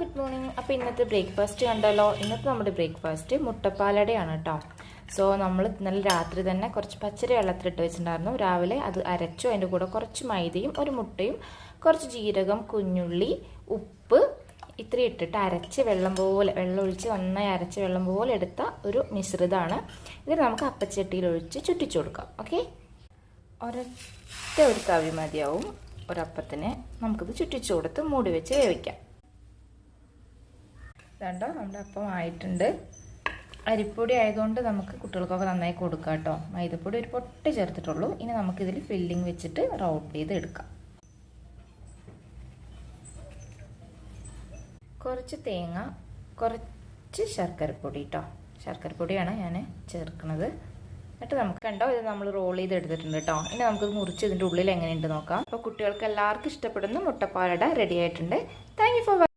Good morning അപ്പോൾ ഇന്നത്തെ breakfast കണ്ടല്ലോ. ഇന്നത്തെ നമ്മുടെ ബ്രേക്ക്ഫാസ്റ്റ് മുട്ടപ്പാലടയാണ് കേട്ടോ സോ നമ്മൾ ഇന്നലെ രാത്രി തന്നെ കുറച്ച് പച്ചരി വെള്ളത്തിലിട്ട് വെച്ചിട്ടുണ്ടായിരുന്നു. രാവിലെ അത് അരച്ചു. അതിന്റെ കൂടെ കുറച്ച് മൈദയും ഒരു മുട്ടയും കുറച്ച് ജീരകം കുഞ്ഞുള്ളി ഉപ്പ് ഇത്രയും ഇട്ടിട്ട് അരച്ച് വെള്ളം പോലെ വെള്ളം ഒഴിച്ച് നന്നായി അരച്ച് വെള്ളം പോലെ എടുത്ത ഒരു മിശ്രിതമാണ്. ഇത് നമുക്ക് അപ്പച്ചട്ടിയിൽ ഒഴിച്ച് ചുറ്റിച്ചു കൊടുക്കാം. ഓക്കെ ഒരൊറ്റ ഒരു കവി മതിയാവും. ഒരപ്പത്തിന് നമുക്കിത് ചുറ്റിച്ചു കൊടുത്ത് മൂടി വെച്ച് വേവിക്കാം. ഇതുണ്ടോ നമ്മുടെ അപ്പം ആയിട്ടുണ്ട്. അരിപ്പൊടി ആയതുകൊണ്ട് നമുക്ക് കുട്ടികൾക്കൊക്കെ നന്നായി കൊടുക്കാം കേട്ടോ. മൈദപ്പൊടി ഒരു പൊട്ട് ചേർത്തിട്ടുള്ളൂ. ഇനി നമുക്കിതിൽ ഫില്ലിംഗ് വെച്ചിട്ട് റൗട്ട് ചെയ്ത് എടുക്കാം. കുറച്ച് തേങ്ങ കുറച്ച് ശർക്കരപ്പൊടി കേട്ടോ. ശർക്കരപ്പൊടിയാണ് ഞാൻ ചേർക്കുന്നത് എന്നിട്ട് നമുക്ക് കണ്ടോ ഇത് നമ്മൾ റോൾ ചെയ്ത് എടുത്തിട്ടുണ്ട് കേട്ടോ. ഇനി നമുക്ക് മുറിച്ച് ഇതിന്റെ ഉള്ളിൽ എങ്ങനെയുണ്ട് നോക്കാം. അപ്പോൾ കുട്ടികൾക്ക് എല്ലാവർക്കും ഇഷ്ടപ്പെടുന്ന മുട്ടപ്പാലട റെഡി ആയിട്ടുണ്ട്. Thank for